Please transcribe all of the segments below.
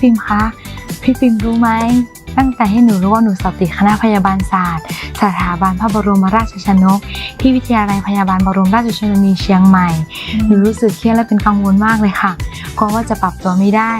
ฟิล์มคะ พี่ฟิล์มรู้ไหม ตั้งแต่ให้หนูรู้ว่าหนูสอบติดคณะพยาบาลศาสตร์ สถาบันพระบรมราชชนก ที่วิทยาลัยพยาบาลบรมราชชนนีเชียงใหม่ หนูรู้สึกเครียดและเป็นกังวลมากเลยค่ะกลัวว่าจะปรับตัวไม่ได้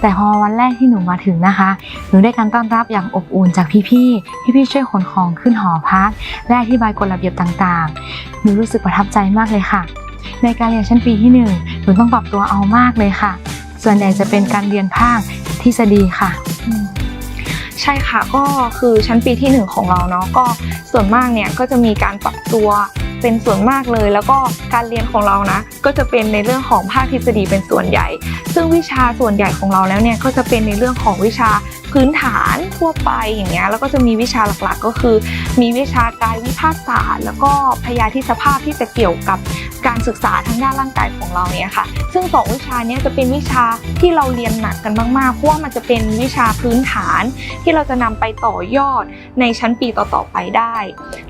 แต่พอวันแรกที่หนูมาถึงนะคะ หนูได้การต้อนรับอย่างอบอุ่นจากพี่ๆ พี่ๆ ช่วยขนของขึ้นหอพัก และอธิบายกฎระเบียบต่างๆ หนูรู้สึกประทับใจมากเลยค่ะ ในการเรียนชั้นปีที่หนึ่งหนูต้องปรับตัวเอามากเลยค่ะ ส่วนใหญ่จะเป็นการเรียนภาคทฤษฎีค่ะ ใช่ค่ะก็คือชั้นปีที่หนึ่งของเราเนาะก็ส่วนมากเนี่ยก็จะมีการปรับตัว เป็นส่วนมากเลย แล้วก็การเรียนของเรานะ ก็จะเป็นในเรื่องของภาคทฤษฎีเป็นส่วนใหญ่ ซึ่งวิชาส่วนใหญ่ของเราแล้วเนี่ยก็จะเป็นในเรื่องของวิชาพื้นฐานทั่วไปอย่างเงี้ยแล้วก็จะมีวิชาหลักๆ ก็คือ มีวิชากายวิภาคศาสตร์ แล้วก็พยาธิสภาพที่จะเกี่ยวกับการศึกษาทางด้านร่างกายของเราเนี่ยค่ะ ซึ่งสองวิชานี้จะเป็นวิชาที่เราเรียนหนักกันมากๆ เพราะว่ามันจะเป็นวิชาพื้นฐานที่เราจะนำไปต่อยอดในชั้นปีต่อๆไปได้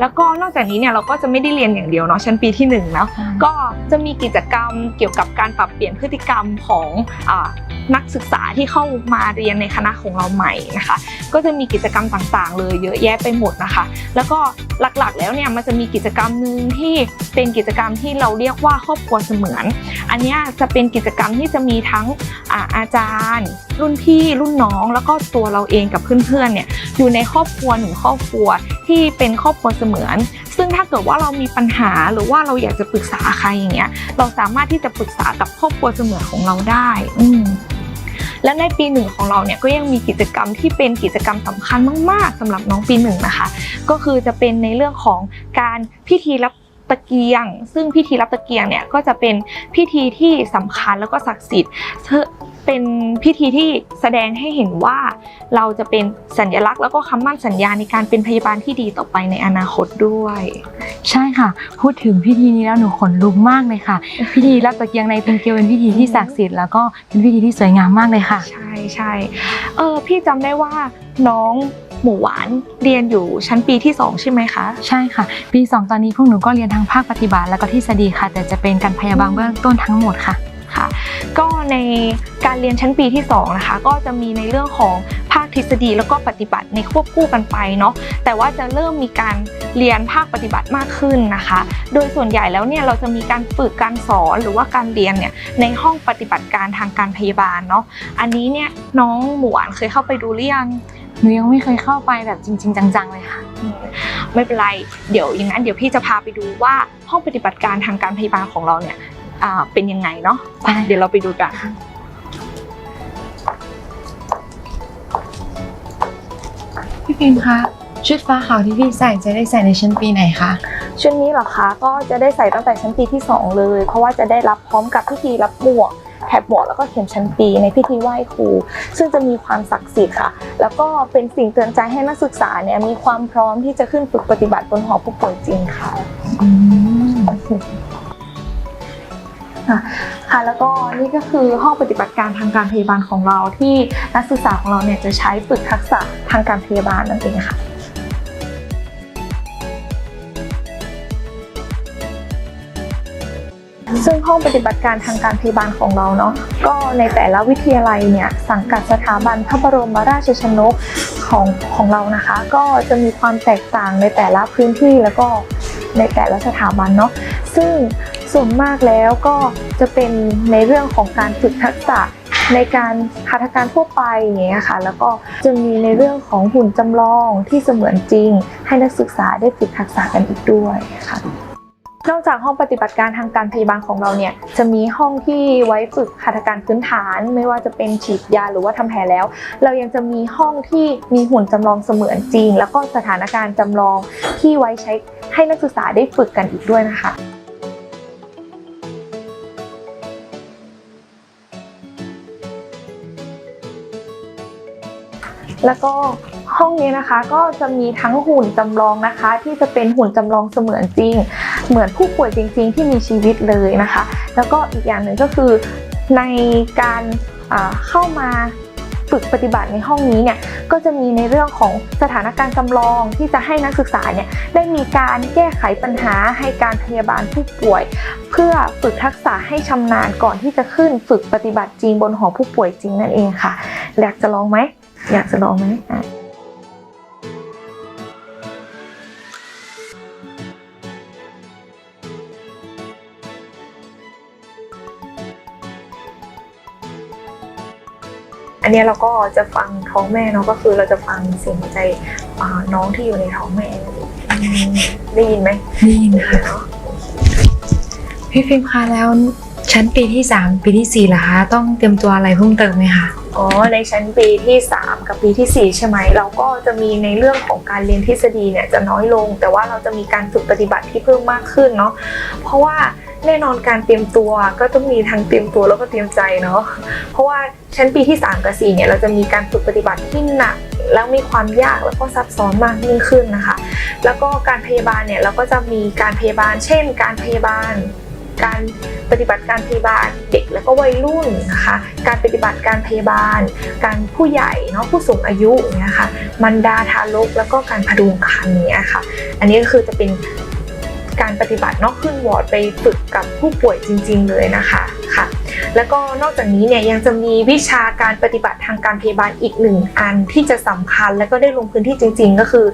แล้วก็นอกจากนี้เนี่ยเราก็จะไม่ได้เรียนอย่างเดียวเนาะชั้นปีที่หนึ่งเนาะก็จะมีกิจกรรมเกี่ยวกับการปรับเปลี่ยนพฤติกรรมของอานักศึกษาที่เข้ามาเรียนในคณะของเราใหม่นะคะ ก็จะมีกิจกรรมต่างๆ เลยเยอะแยะไปหมดนะคะ แล้วก็หลักๆ แล้วเนี่ยมันจะมีกิจกรรมหนึ่งที่เป็นกิจกรรมที่เราเรียกว่าครอบครัวเสมือน อันเนี้ยจะเป็นกิจกรรมที่จะมีทั้งอาอาจารย์ รุ่นพี่รุ่นน้อง แล้วก็ตัวเราเองกับเพื่อนๆเนี่ยอยู่ในครอบครัวหนึ่งครอบครัวที่เป็นครอบครัวเสมือน ซึ่งถ้าเกิดว่าเรามีปัญหาหรือว่าเราอยากจะปรึกษาใครอย่างเงี้ย เราสามารถที่จะปรึกษากับครอบครัวเสมือนของเราได้ อืมและในปีหนึ่งของเราเนี่ยก็ยังมีกิจกรรมที่เป็นกิจกรรมสำคัญมาก ๆสำหรับน้องปีหนึ่งนะคะ ก็คือจะเป็นในเรื่องของการพิธีรับตะเกียง ซึ่งพิธีรับตะเกียงเนี่ยก็จะเป็นพิธีที่สำคัญแล้วก็ศักดิ์สิทธิ์ เธอเป็นพิธีที่แสดงให้เห็นว่าเราจะเป็นสัญลักษณ์แล้วก็คำมั่นสัญญาในการเป็นพยาบาลที่ดีต่อไปในอนาคตด้วย ใช่ค่ะ พูดถึงพิธีนี้แล้วหนูขนลุกมากเลยค่ะ พิธีรับตะเกียงในตุงเกียวเป็นพิธีที่ศักดิ์สิทธิ์แล้วก็เป็นพิธีที่สวยงามมากเลยค่ะ ใช่ใช่เออพี่จำได้ว่าน้องหมูหวานเรียนอยู่ชั้นปีที่ 2 ใช่ไหมคะ ใช่ค่ะ ปี 2 ตอนนี้พวกหนูก็เรียนทั้งภาคปฏิบัติแล้วก็ทฤษฎีค่ะ แต่จะเป็นการพยาบาลเบื้องต้นทั้งหมดค่ะ ค่ะก็ในการเรียนชั้นปีที่2นะคะก็จะมีในเรื่องของภาคทฤษฎีแล้วก็ปฏิบัติในควบคู่กันไปเนาะแต่ว่าจะเริ่มมีการเรียนภาคปฏิบัติมากขึ้นนะคะ โดยส่วนใหญ่แล้วเนี่ยเราจะมีการฝึกการสอนหรือว่าการเรียนเนี่ยในห้องปฏิบัติการทางการพยาบาลเนาะอันนี้เนี่ยน้องหมูหวานเคยเข้าไปดูหรือยังหนูยังไม่เคยเข้าไปแบบจริง ๆ จังๆเลยค่ะอืมไม่เป็นไร เดี๋ยวอย่างนั้นเดี๋ยวพี่จะพาไปดูว่าห้องปฏิบัติการทางการพยาบาลของเราเนี่ย อ่าเป็นยังไงเนาะไปได้เดี๋ยวเราไปดูกัน พี่ฟิล์มคะชุดฟ้าขาวที่พี่ใส่จะได้ใส่ในชั้นปีไหนคะ ชุดนี้เหรอคะ ก็จะได้ใส่ตั้งแต่ชั้นปีที่ 2 เลย เพราะว่าจะได้รับพร้อมกับพิธีรับหมวกแถบหมวกแล้วก็เข็มชั้นปีในพิธีไหว้ครู ซึ่งจะมีความศักดิ์สิทธิ์ค่ะ แล้วก็เป็นสิ่งเตือนใจให้นักศึกษาเนี่ยมีความพร้อมที่จะขึ้นฝึกปฏิบัติบนหอผู้ป่วยจริงค่ะ ค่ะ แล้วก็นี่ก็คือห้องปฏิบัติการทางการพยาบาลของเราที่นักศึกษาของเราเนี่ยจะใช้ฝึกทักษะทางการพยาบาลนั่นเองค่ะซึ่งห้องปฏิบัติการทางการพยาบาลของเราเนาะก็ในแต่ละวิทยาลัยเนี่ยสังกัดสถาบันพระบรมราชชนกของของเรานะคะ ก็จะมีความแตกต่างในแต่ละพื้นที่แล้วก็ในแต่ละสถาบันเนาะซึ่ง ส่วนมากแล้วก็จะเป็นในเรื่องของการฝึกทักษะในการหัตถการทั่วไปอย่างเงี้ยค่ะ แล้วก็จะมีในเรื่องของหุ่นจำลองที่เสมือนจริง ให้นักศึกษาได้ฝึกทักษะกันอีกด้วยค่ะนอกจากห้องปฏิบัติการทางการพยาบาลของเราเนี่ยจะมีห้องที่ไว้ฝึกหัตถการพื้นฐาน ไม่ว่าจะเป็นฉีดยาหรือว่าทำแผลแล้ว เรายังจะมีห้องที่มีหุ่นจำลองเสมือนจริง แล้วก็สถานการณ์จำลองที่ไว้ใช้ให้นักศึกษาได้ฝึกกันอีกด้วยนะคะ แล้วก็ห้องนี้นะคะก็จะมีทั้งหุ่นจำลองนะคะ ที่จะเป็นหุ่นจำลองเสมือนจริง เหมือนผู้ป่วยจริง ๆ ที่มีชีวิตเลยนะคะ แล้วก็อีกอย่างหนึ่งก็คือในการเข้ามาฝึกฝึกปฏิบัติในห้องนี้เนี่ยก็จะมีในเรื่องของสถานการณ์จำลองที่จะให้นักศึกษาเนี่ยได้มีการแก้ไขปัญหาให้การพยาบาลผู้ป่วย เพื่อฝึกทักษะให้ชำนาญก่อนที่จะขึ้นฝึกปฏิบัติจริงบนหอผู้ป่วยจริงนั่นเองค่ะอยากจะลองไหม อยากจะลองไหมอะอันนี้เราก็จะฟังท้องแม่เนาะก็คือเราจะฟังเสียงหัวใจน้องที่อยู่ในท้องแม่ได้ยินไหมได้ยินค่ะเนาะพี่ฟิล์มคะแล้วชั้นปีที่3ปีที่4ล่ะคะต้องเตรียมตัวอะไรเพิ่มเติมไหมคะ อ๋อในชั้นปีที่ 3 กับปีที่ 4 ใช่ไหม เราก็จะมีในเรื่องของการเรียนทฤษฎีเนี่ยจะน้อยลง แต่ว่าเราจะมีการฝึกปฏิบัติที่เพิ่มมากขึ้นเนาะเพราะว่าแน่นอนการเตรียมตัวก็ต้องมีทั้งเตรียมตัวแล้วก็เตรียมใจเนาะเพราะว่าชั้นปีที่ 3 กับ 4 เนี่ยเราจะมีการฝึกปฏิบัติที่หนักแล้วมีความยากแล้วก็ซับซ้อนมากยิ่งขึ้นนะคะ แล้วก็การพยาบาลเนี่ยเราก็จะมีการพยาบาล เช่น การพยาบาล การปฏิบัติการพยาบาลเด็กและก็วัยรุ่นนะคะ การปฏิบัติการพยาบาล การผู้ใหญ่เนาะผู้สูงอายุเนี่ยค่ะมันดาทารกแล้วก็การพดุงครรภ์เนี่ยค่ะ อันนี้ก็คือจะเป็นการปฏิบัตินอกขึ้นวอร์ดไปฝึกกับผู้ป่วยจริง ๆ เลยนะคะค่ะ แล้วก็นอกจากนี้เนี่ยยังจะมีวิชาการปฏิบัติทางการพยาบาลอีกหนึ่งอันที่จะสำคัญ และก็ได้ลงพื้นที่จริง ๆ ก็คือ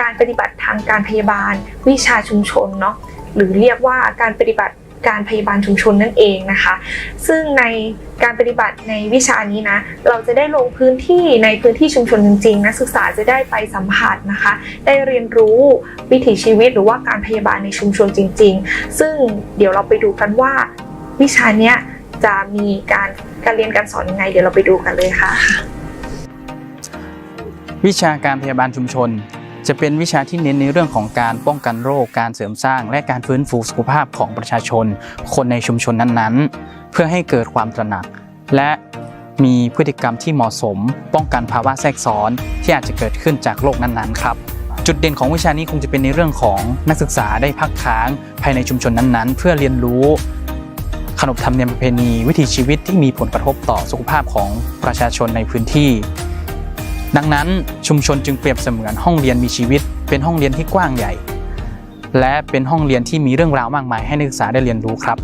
การปฏิบัติทางการพยาบาลวิชาชุมชนเนาะหรือเรียกว่าการปฏิบัติ การพยาบาลชุมชนนั่นเองนะคะ ซึ่งในการปฏิบัติในวิชานี้นะ เราจะได้ลงพื้นที่ในพื้นที่ชุมชนจริงๆนักศึกษาจะได้ไปสัมผัสนะคะ ได้เรียนรู้วิถีชีวิตหรือว่าการพยาบาลในชุมชนจริง ๆ ซึ่งเดี๋ยวเราไปดูกันว่า วิชาเนี้ยจะมีการการเรียนการสอนยังไง เดี๋ยวเราไปดูกันเลยค่ะ วิชาการพยาบาลชุมชน จะเป็นวิชาที่เน้นในเรื่องของการป้องกันโรค การเสริมสร้าง และการฟื้นฟูสุขภาพของประชาชน คนในชุมชนนั้นๆ เพื่อให้เกิดความตระหนัก และมีพฤติกรรมที่เหมาะสม ป้องกันภาวะแทรกซ้อนที่อาจจะเกิดขึ้นจากโรคนั้นๆ ครับ จุดเด่นของวิชานี้คงจะเป็นในเรื่องของนักศึกษาได้พักค้างภายในชุมชนนั้นๆ เพื่อเรียนรู้ ขนบธรรมเนียมประเพณี วิถีชีวิตที่มีผลกระทบต่อสุขภาพของประชาชนในพื้นที่ ดังนั้นชุมชนจึงเปรียบเสมือนห้องเรียนมีชีวิต เป็นห้องเรียนที่กว้างใหญ่ และเป็นห้องเรียนที่มีเรื่องราวมากมายให้นักศึกษาได้เรียนรู้ครับ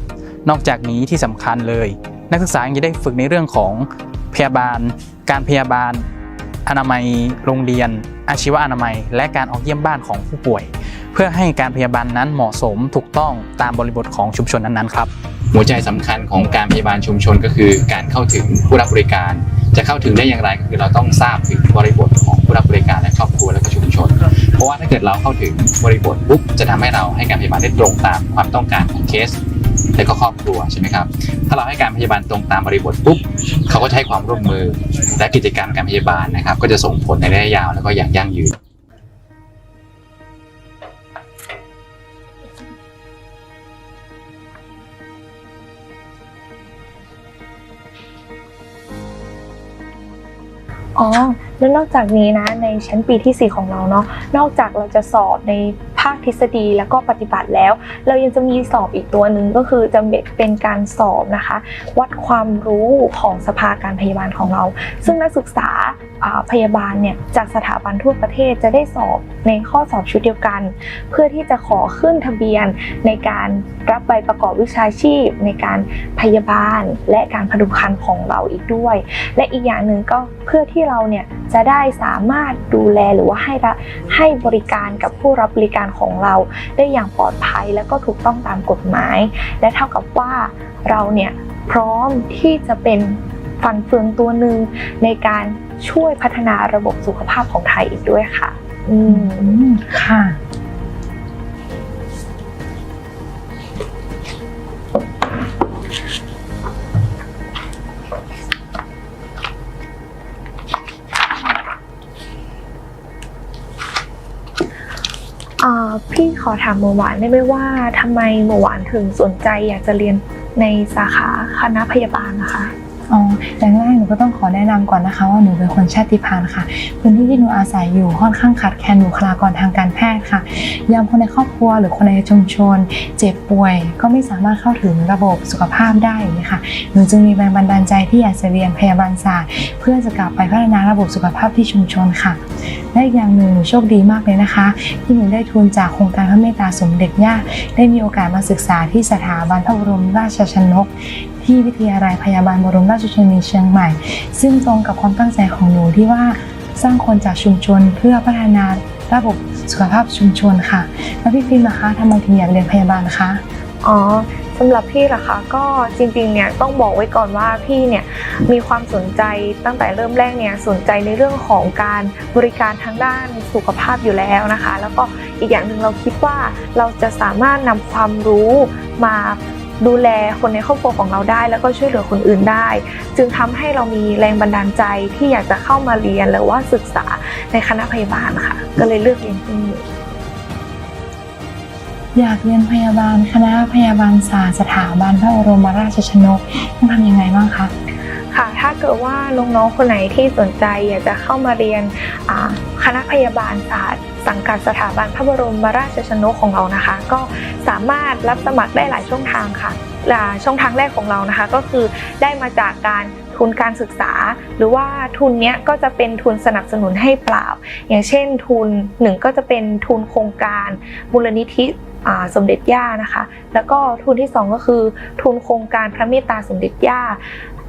นอกจากนี้ที่สำคัญเลย นักศึกษายังจะได้ฝึกในเรื่องของพยาบาล การพยาบาล อนามัย โรงเรียน อาชีวะอนามัย และการออกเยี่ยมบ้านของผู้ป่วย เพื่อให้การพยาบาลนั้นเหมาะสมถูกต้องตามบริบทของชุมชนนั้นๆครับหัวใจสำคัญของการพยาบาลชุมชนก็คือการเข้าถึงผู้รับบริการ จะเข้าถึงได้อย่างไรก็คือเราต้องทราบถึงบริบทของผู้รับบริการและครอบครัวและชุมชน เพราะว่าถ้าเกิดเราเข้าถึงบริบทปุ๊บจะทำให้เราให้การพยาบาลได้ตรงตามความต้องการของเคสและก็ครอบครัวใช่ไหมครับ ถ้าเราให้การพยาบาลตรงตามบริบทปุ๊บเขาก็จะให้ความร่วมมือและกิจกรรมการพยาบาลนะครับ ก็จะส่งผลในระยะยาวแล้วก็อย่างยั่งยืน อ๋อแล้วนอกจากนี้นะในชั้นปีที่ 4 ของเราเนาะนอกจากเราจะสอบในภาคทฤษฎีแล้วก็ปฏิบัติแล้ว เรายังจะมีสอบอีกตัวหนึ่งก็คือจะเป็นการสอบนะคะ วัดความรู้ของสภาการพยาบาลของเรา ซึ่งนักศึกษาพยาบาลเนี่ยจากสถาบันทั่วประเทศจะได้สอบในข้อสอบชุดเดียวกัน เพื่อที่จะขอขึ้นทะเบียนในการรับใบประกอบวิชาชีพ ในการพยาบาลและการพดุงครรภ์ของเราอีกด้วย และอีกอย่างหนึ่งก็เพื่อที่เราเนี่ยจะได้สามารถดูแลหรือว่าให้ให้บริการกับผู้รับบริการของเราได้อย่างปลอดภัยและก็ถูกต้องตามกฎหมาย และเท่ากับว่าเราเนี่ยพร้อมที่จะเป็นฟันเฟืองตัวหนึ่งในการช่วยพัฒนาระบบสุขภาพของไทยอีกด้วยค่ะ อืมอืมค่ะ พี่ขอถามหมูหวานได้ไหมว่าทำไมหมูหวานถึงสนใจอยากจะเรียนในสาขาคณะพยาบาลนะคะ อ๋ออย่างแรกหนูก็ต้องขอแนะนำก่อนนะคะ ว่าหนูเป็นคนชาติพันธุ์ค่ะ พื้นที่ที่หนูอาศัยอยู่ค่อนข้างขาดแคลนบุคลากรทางการแพทย์ค่ะ ยามคนในครอบครัวหรือคนในชุมชน เจ็บป่วย ก็ไม่สามารถเข้าถึงระบบสุขภาพได้นี่ค่ะ หนูจึงมีแรงบันดาลใจที่อยากจะเรียนพยาบาลศาสตร์เพื่อจะกลับไปพัฒนาระบบสุขภาพที่ชุมชนค่ะและอีกอย่างหนึ่งหนูโชคดีมากเลยนะคะ ที่หนูได้ทุนจากโครงการพระเมตตาสมเด็จย่าได้มีโอกาสมาศึกษาที่สถาบันพระบรมราชชนก ที่วิทยาลัยพยาบาลบรมราชชนนีเชียงใหม่ ซึ่งตรงกับความตั้งใจของหนูที่ว่าสร้างคนจากชุมชนเพื่อพัฒนาระบบสุขภาพชุมชนค่ะ แล้วพี่ฟิล์มนะคะทำไมถึงอยากเรียนพยาบาลคะอ๋อสำหรับพี่ล่ะคะก็จริงๆเนี่ยต้องบอกไว้ก่อนว่าพี่เนี่ยมีความสนใจตั้งแต่เริ่มแรกเนี่ยสนใจในเรื่องของการบริการทางด้านสุขภาพอยู่แล้วนะคะ แล้วก็อีกอย่างหนึ่งเราคิดว่าเราจะสามารถนำความรู้มา ดูแลคนในครอบครัวของเราได้ แล้วก็ช่วยเหลือคนอื่นได้ จึงทำให้เรามีแรงบันดาลใจที่อยากจะเข้ามาเรียนหรือว่าศึกษาในคณะพยาบาลค่ะ ก็เลยเลือกเรียนที่นี่อยากเรียนพยาบาลคณะพยาบาลศาสตร์สถาบันพระบรมราชชนกต้องทำยังไงบ้างคะ ค่ะ ถ้าเกิดว่าน้องๆคนไหนที่สนใจอยากจะเข้ามาเรียนคณะพยาบาลศาสตร์สังกัดสถาบันพระบรมราชชนกของเรานะคะ ก็สามารถรับสมัครได้หลายช่องทางค่ะช่องทางแรกของเรานะคะ ก็คือได้มาจากการทุนการศึกษา หรือว่าทุนเนี้ยก็จะเป็นทุนสนับสนุนให้เปล่า อย่างเช่นทุนหนึ่งก็จะเป็นทุนโครงการมูลนิธิสมเด็จย่านะคะ แล้วก็ทุนที่สองก็คือทุนโครงการพระเมตตาสมเด็จย่า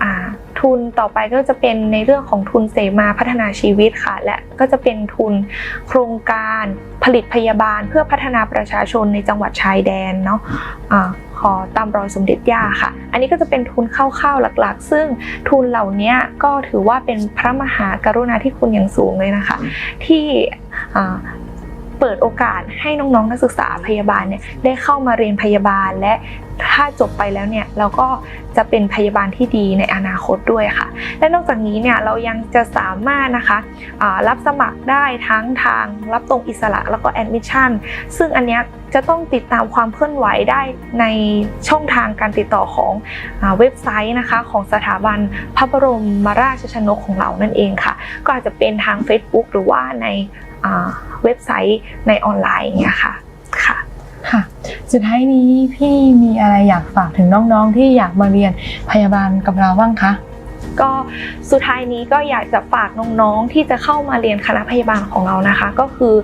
อ่า ทุนต่อไปก็จะเป็นในเรื่องของทุนเสมาพัฒนาชีวิตค่ะ และก็จะเป็นทุนโครงการผลิตพยาบาล เพื่อพัฒนาประชาชนในจังหวัดชายแดนเนาะอาขอตามรอยสมเด็จย่าค่ะ อันนี้ก็จะเป็นทุนคร่าวๆหลักๆ ซึ่งทุนเหล่านี้ก็ถือว่าเป็นพระมหากรุณาธิคุณอย่างสูงเลยนะคะ ที่อ่า เปิดโอกาสให้น้องๆนักศึกษาพยาบาลเนี่ยได้เข้ามาเรียนพยาบาลและถ้าจบไปแล้วเนี่ยเราก็จะเป็นพยาบาลที่ดีในอนาคตด้วยค่ะ และนอกจากนี้เนี่ยเรายังจะสามารถนะคะรับสมัครได้ทั้งทางรับตรงอิสระแล้วก็แอดมิชชั่นซึ่งอันเนี้ยจะต้องติดตามความเคลื่อนไหวได้ในช่องทางการติดต่อของอเว็บไซต์นะคะของสถาบันพระบรมราชชนกของเรานั่นเองค่ะ ก็อาจจะเป็นทาง Facebook หรือว่าใน เว็บไซต์ในออนไลน์อย่างเงี้ยค่ะค่ะค่ะ สุดท้ายนี้พี่มีอะไรอยากฝากถึงน้องๆ ที่อยากมาเรียนพยาบาลกับเราบ้างคะก็สุดท้ายนี้ก็อยากจะฝากน้องๆที่จะเข้ามาเรียนคณะพยาบาลของเรานะคะ ก็คือ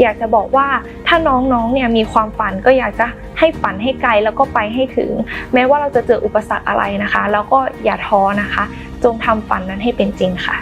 อยากจะบอกว่าถ้าน้องๆเนี่ยมีความฝันก็อยากจะให้ฝันให้ไกลแล้วก็ไปให้ถึง แม้ว่าเราจะเจออุปสรรคอะไรนะคะ แล้วก็อย่าท้อนะคะ จงทำฝันนั้นให้เป็นจริงค่ะ